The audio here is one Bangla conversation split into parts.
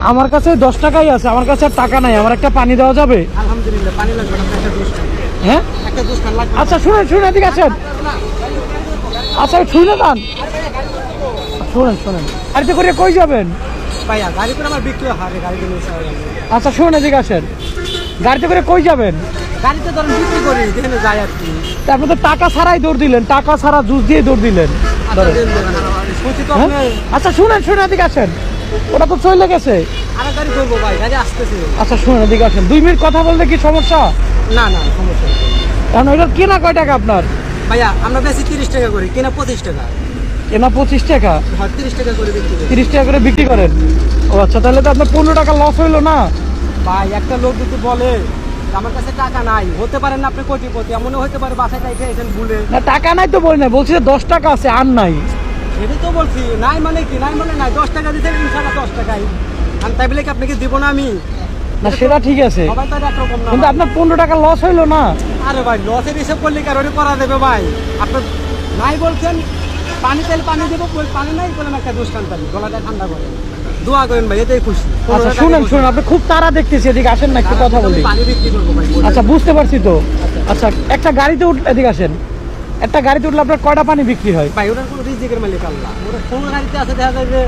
আমার কাছে দশ টাকাই আছে আমার কাছে আর টাকা নাই আমার একটা পানি দেওয়া যাবে? আলহামদুলিল্লাহ পানি লাগবে হ্যাঁ? আচ্ছা শুনেন শুনেন এদিকে আছেন আচ্ছা শুনে যান। শুনেন শুনেন। গাড়িতে করে কই যাবেন। আচ্ছা শুনেন এদিকে আসেন। গাড়িতে করে কই যাবেন? গাড়িতে ধরেন বিক্রি করি যেখানে যাই আর কি। তারপর তো টাকা ছাড়াই দৌড় দিলেন টাকা ছাড়া জুস দিয়ে দৌড় দিলেন। আচ্ছা। দেন, দেন, দেন। হ্যাঁ? আপনি আচ্ছা শুনেন শুনেন এদিকে আসেন। ওটা তো চলে গেছে। আচ্ছা শুনেন এদিকে আসেন। দুই মিনিট কথা বললে কি সমস্যা? না না সমস্যা। কারণ ওইটার কেনা কয় টাকা আপনার? ভাইয়া আমরা বেশি তিরিশ টাকা করি কেনা পঁচিশ টাকা। কেনা পঁচিশ টাকা? তিরিশ টাকা করে বিক্রি তিরিশ টাকা করে বিক্রি করেন? ও আচ্ছা তাহলে তো আপনার পনেরো টাকা লস হইল না? ভাই একটা লোক যদি বলে আমার কাছে টাকা নাই হতে পারে না আপনি কোটিপতি এমনও হতে পারে বাসায় চাইতে এসেন ভুলে। না টাকা নাই তো বলি না বলছি যে দশ টাকা আছে আর নাই। সেটাই তো বলছি নাই মানে কি নাই মানে নাই দশ টাকা দিতে ইনশাল্লাহ দশ টাকাই। আমি তাই বলে কি আপনাকে দিব না আমি? না সেটা ঠিক আছে। সবাই তো একরকম না। কিন্তু আপনার পনেরো টাকা লস হইল না? আরে ভাই লসের হিসেব করলে কারোর করা দেবে ভাই? আপনার নাই বলছেন পানি তেল পানি দেবো পানি নাই বলেন একটা দুষ্কান পানি গলাটা ঠান্ডা করে। দোয়া করেন ভাই এটাই খুশি। আচ্ছা শুনেন শুনেন আপনি খুব তারা দেখতেছি এদিকে আসেন না একটু কথা বলি। আচ্ছা বুঝতে পারছি তো। আচ্ছা একটা গাড়িতে উঠলে এদিকে আসেন। একটা গাড়িতে উঠলে আপনার কয়টা পানি বিক্রি হয়? ভাই ওটার কোনো রিজিকের মালিক আল্লাহ। ওটা কোনো গাড়িতে আছে দেখা যায় যে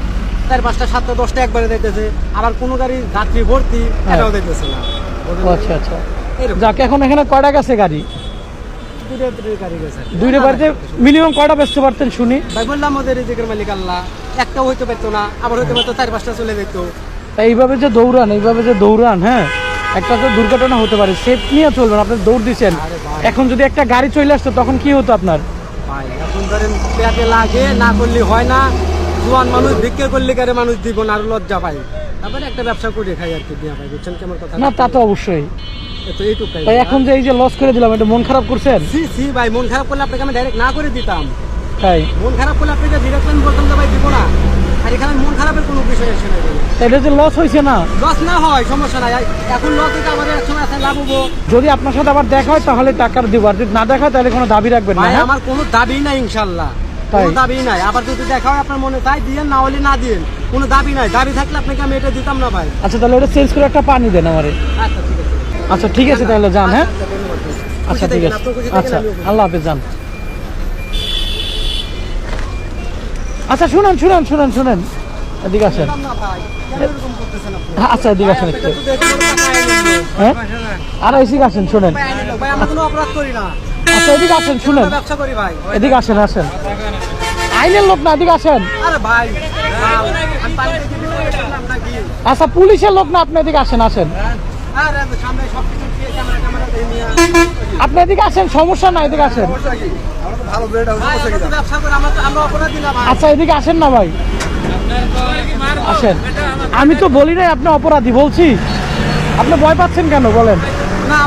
চার পাঁচটা সাতটা দশটা একবারে দিতেছে। আবার কোনো গাড়ি যাত্রী ভর্তি হ্যাঁ। এটাও দিতেছে না। আচ্ছা আচ্ছা। যাক এখন এখানে কয়টা গেছে গাড়ি? দুইটা বাড়িতে মিনিমাম কয়টা বেচতে পারতেন শুনি? ভাই বললাম ওদের রিজিকের মালিক আল্লাহ। একটাও হইতে পারতো না আবার হইতে পারতো চার পাঁচটা চলে যেত। এইভাবে যে দৌড়ান এইভাবে যে দৌড়ান হ্যাঁ? একটা তো দুর্ঘটনা হতে পারে সেফ নিয়ে চলবেন আপনি দৌড় দিচ্ছেন এখন যদি একটা গাড়ি চলে আসতো তখন কি হতো আপনার? ভাই এখন ধরেন পেটে লাগে না করলে হয় না। জোয়ান মানুষ ভিক্ষে করলে কারে মানুষ দিব না আর লজ্জা পাই তারপরে একটা ব্যবসা করে খাই আর কি দিয়া ভাই বুঝছেন কেমন কথা? না তা তো অবশ্যই। এখন যে এই যে লস করে দিলাম এটা মন খারাপ করছেন? সি সি ভাই মন খারাপ করলে আপনাকে আমি ডাইরেক্ট না করে দিতাম। তাই। মন খারাপ করলে আপনাকে ডিরেক্ট বলতাম যে ভাই দিব না আর এখানে মন খারাপের কোনো বিষয় আসে না তা এটা যে লস হয়েছে না। লস না হয় সমস্যা নাই। এখন লস আমাদের লাভ হব যদি আপনার সাথে আবার দেখা হয় তাহলে টাকার দিব আর যদি না দেখা হয় তাহলে কোনো দাবি রাখবেন না হ্যাঁ? আমার কোনো দাবি নাই ইনশাল্লাহ? কোনো দাবি নাই। আবার যদি দেখা হয় আপনার মনে তাই দিয়েন না হলে না দিয়েন কোনো দাবি নাই। দাবি থাকলে আপনাকে আমি এটা দিতাম না ভাই। আচ্ছা তাহলে ওটা চেঞ্জ করে একটা পানি দেন আমারে। আচ্ছা ঠিক আছে। আচ্ছা ঠিক আছে তাহলে যান হ্যাঁ? আচ্ছা। আচ্ছা খুশি ঠিক আছে। আচ্ছা আল্লাহ হাফেজ যান। আচ্ছা শুনেন শুনেন শুনেন শুনেন। এদিকে আসেন? হ্যাঁ, আচ্ছা এদিকে আসেন একটু। হয়? আর এদিকে আসেন শুনেন। আচ্ছা এদিকে আসেন শুনেন। এদিকে আসেন আসেন। আইনের লোক না এদিকে আসেন? আচ্ছা পুলিশের লোক না আপনি এদিকে আসেন আসেন। আপনি এদিকে আসেন সমস্যা না এদিকে আসেন। আচ্ছা এদিকে আসেন না ভাই। আসেন। আমি তো বলি নাই আপনি অপরাধী বলছি। আপনি ভয় পাচ্ছেন কেন বলেন। না,